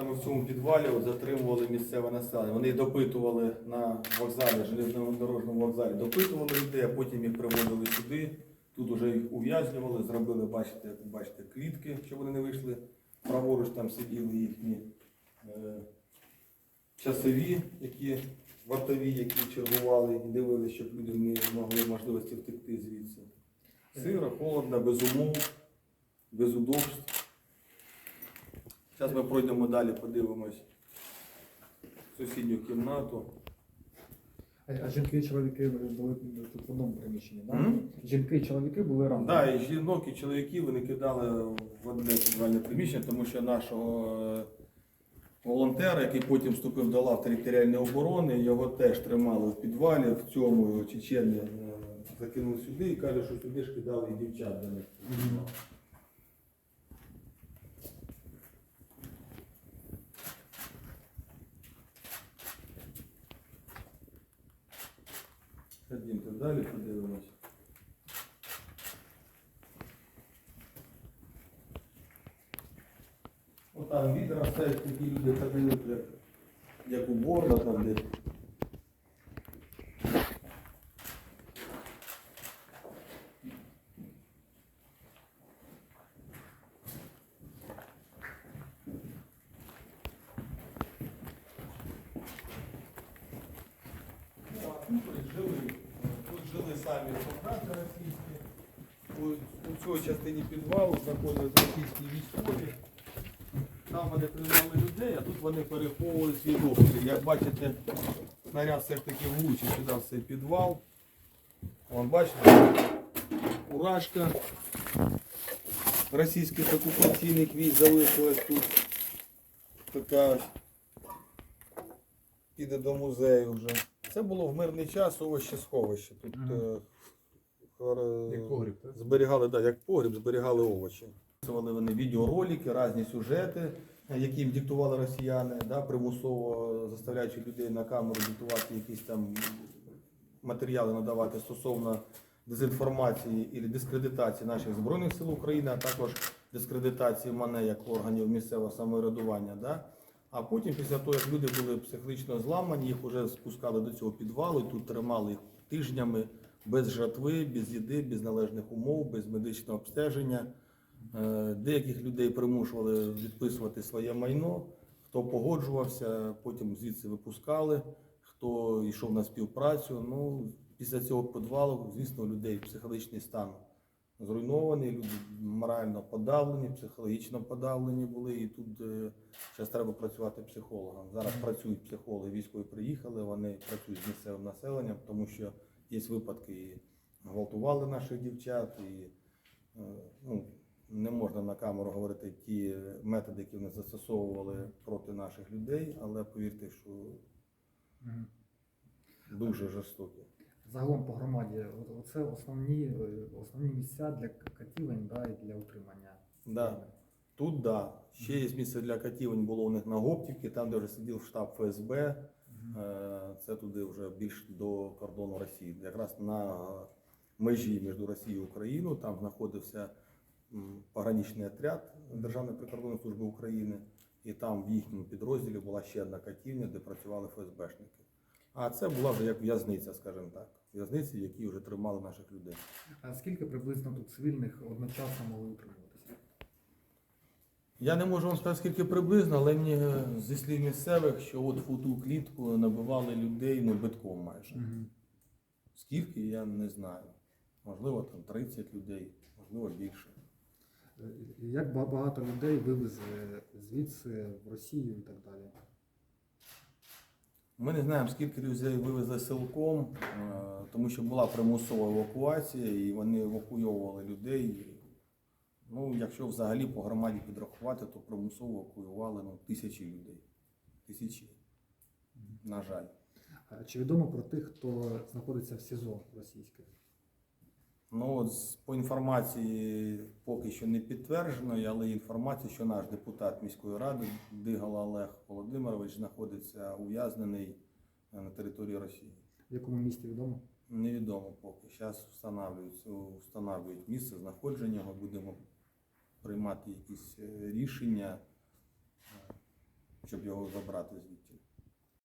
Саме в цьому підвалі затримували місцеве населення. Вони допитували на вокзалі, железному дорожньому вокзалі, допитували людей, а потім їх приводили сюди. Тут вже їх ув'язнювали, зробили, бачите, як бачите, клітки, щоб вони не вийшли. Праворуч там сиділи їхні е, часові, які вартові, які чергували і дивилися, щоб люди не могли можливості втекти звідси. Сиро, холодно, без умов, без удобств. Зараз ми пройдемо далі, подивимось сусідню кімнату. А, а жінки і чоловіки були тут в одному приміщенні, так? М? Жінки і чоловіки були разом. Да, і жінок, і чоловіків вони кидали в одне підвальне приміщення, тому що нашого е, волонтера, який потім вступив до лав територіальної оборони, його теж тримали в підвалі, в цьому чечені е, закинули сюди і каже, що сюди ж кидали і дівчат до них. Ходімте далі, подивимось. Отам відра стоять такі люди ходили, як, як уборна там де. Ну, а тут ось жили, тут жили самі солдати російські. У, у цій частині підвалу знаходились російські військові. Там вони приймали людей, а тут вони переховували свій обстріл. Як бачите, снаряд все ж таки влучив сюди в цей підвал. Вон бачите, урашка російських окупаційних військ залишилась тут. Така піде до музею вже. Це було в мирний час овоще сховище. Тут е, хор- Як погріб, так? зберігали, да, як погріб, зберігали овочі. Записували вони відеоролики, різні сюжети, е, які їм диктували росіяни, да, примусово заставляючи людей на камеру диктувати якісь там матеріали надавати стосовно дезінформації і дискредитації наших Збройних сил України, а також дискредитації мене як органів місцевого самоврядування. Да? А потім, після того, як люди були психологічно зламані, їх вже спускали до цього підвалу, і тут тримали їх тижнями без жатви, без їди, без належних умов, без медичного обстеження. Е, Деяких людей примушували відписувати своє майно. Хто погоджувався, потім звідси випускали, хто йшов на співпрацю. Ну, після цього підвалу, звісно, людей психологічний стан зруйнований, люди морально подавлені, психологічно подавлені були. І тут зараз треба працювати психологом. Зараз працюють психологи, військові приїхали, вони працюють з місцевим населенням, тому що є випадки, і гвалтували наших дівчат, і е, ну, не можна на камеру говорити ті методи, які вони застосовували проти наших людей, але повірте, що дуже жорстокі. Загалом по громаді, оце основні, основні місця для катівень да, і для утримання. Да. Тут да. Ще є місце для катівень було у них на Гоптівці, там, де вже сидів штаб ФСБ. Е, Це туди вже більш до кордону Росії. Якраз на межі між Росією і Україною там знаходився пограничний отряд Державної прикордонної служби України, і там в їхньому підрозділі була ще одна катівня, де працювали ФСБшники. А це була вже як в'язниця, скажімо так. В'язниці, в якій вже тримали наших людей. А скільки приблизно тут цивільних одночасно могли утримуватися? Я не можу вам сказати, скільки приблизно, але мені е, зі слів місцевих, що от в ту клітку набивали людей ну, битком майже. Мгм. Скільки, я не знаю. Можливо, там 30 людей, можливо, більше. Е, Як багато людей вивезли звідси в Росію і так далі? Ми не знаємо, скільки людей вивезли силком, е, тому що була примусова евакуація, і вони евакуйовували людей. Ну, якщо взагалі по громаді підрахувати, то примусово евакуювали ну, тисячі людей. Тисячі. На жаль. А Чи відомо про тих, хто знаходиться в СІЗО російських? Ну, от по інформації поки що не підтверджено, але інформація, що наш депутат міської ради Дигала Олег Володимирович знаходиться ув'язнений е, на території Росії. В якому місті відомо? Невідомо поки. Зараз встановлюють, встановлюють місце знаходження його, будемо приймати якісь е, рішення. Е, щоб його забрати звідти.